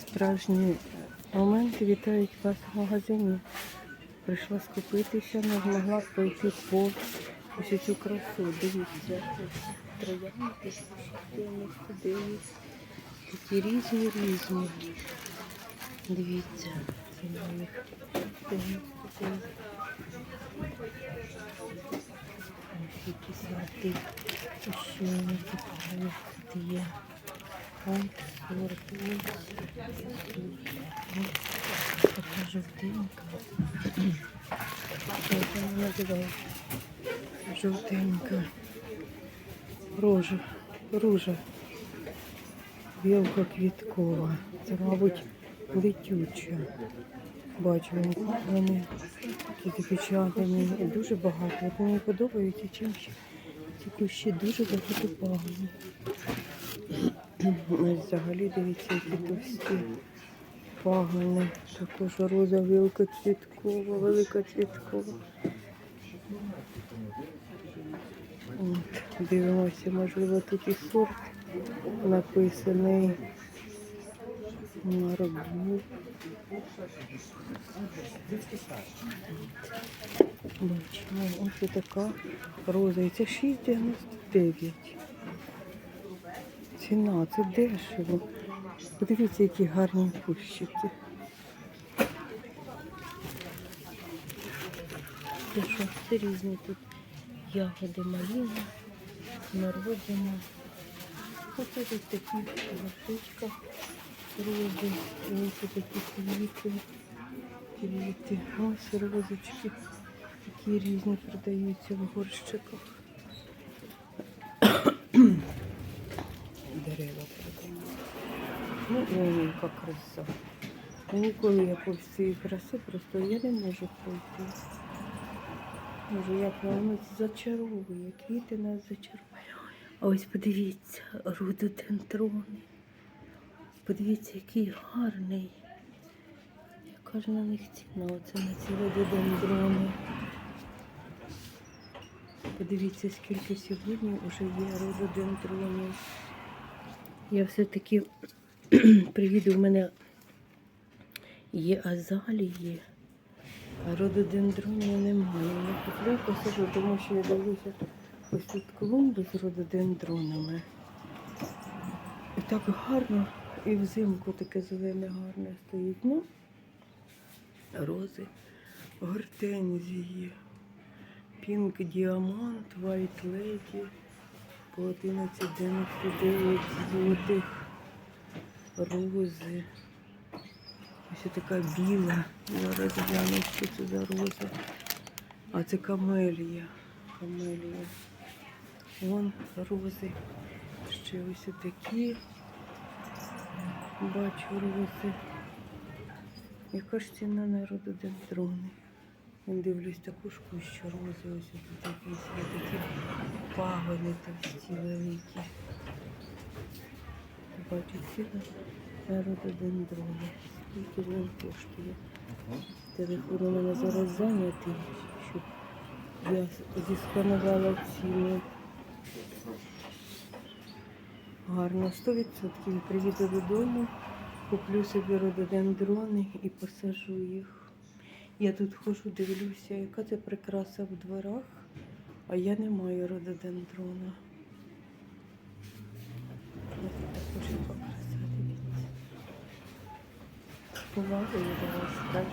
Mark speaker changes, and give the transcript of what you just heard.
Speaker 1: Справжні моменти вітають вас в магазині. Прийшла скупитися, не змогла пройти повз ось цю красу. Дивіться, троянки, дев'ять. Такі різні різні. Дивіться, це на них 99. Ось які сорти. Ще вони цікаві тут є. Ось сорт, ось. Ось така жовтенька. Жовтенька. Рожа. Ружа. Білка квіткова. Це, мабуть, летюча. Бачу, вони такі запечатані. І дуже багато. Мені подобається чим ще. Ці кущі дуже багато пагони. Взагалі дивіться, які товсті пагони. Також роза вілка цвіткова, велика цвіткова. От, дивимося, можливо, тут і сорт написаний. Марабу. Бачимо, ось така роза. І це 6,99. Ціна, це дешево. Подивіться, які гарні кущики. Це що, різні тут ягоди маліна, смородина. Оце тут такі горшечка рози, ось такі квіти, квіти. Ось розочки, такі різні продаються в горщиках. Дерева продаються. Ну, ой, яка краса. Ніколи я повз цієї краси просто я не можу пройти. Може, як воно зачаровує, квіти нас зачаровує. Ось подивіться, рододендрони. Подивіться, який гарний. Яка ж на них ціна? Оце на ці рододендрони. Подивіться, скільки сьогодні вже є рододендронів. Я все-таки привіду, в мене є азалії, а рододендронів немає. Я куплю посажу, тому що я дивлюся ось тут клумби з рододендронами. І так гарно, і взимку таке зелене гарне стоїть. Ну, рози, гортензії, пінк діамант, вайт леді по 11,99 золотих рози. Ось така біла. Зараз гляну, що це за роза. А це камелія. Камелія. Вон рози. Ще ось такі. Бачу рози. Яка ж ціна на рододендрони? Дивлюсь таку ж кущу рози. Ось тут якісь такі пагони товсті великі. Бачу ціна на рододендрони. Скільки він коштує? Телефон у мене зараз зайнятий, щоб я зісканувала ціну. Гарно, 100% приїду додому, куплю собі рододендрони і посажу їх. Я тут ходжу, дивлюся, яка це прикраса в дворах, а я не маю рододендрона. Ось також яка краса,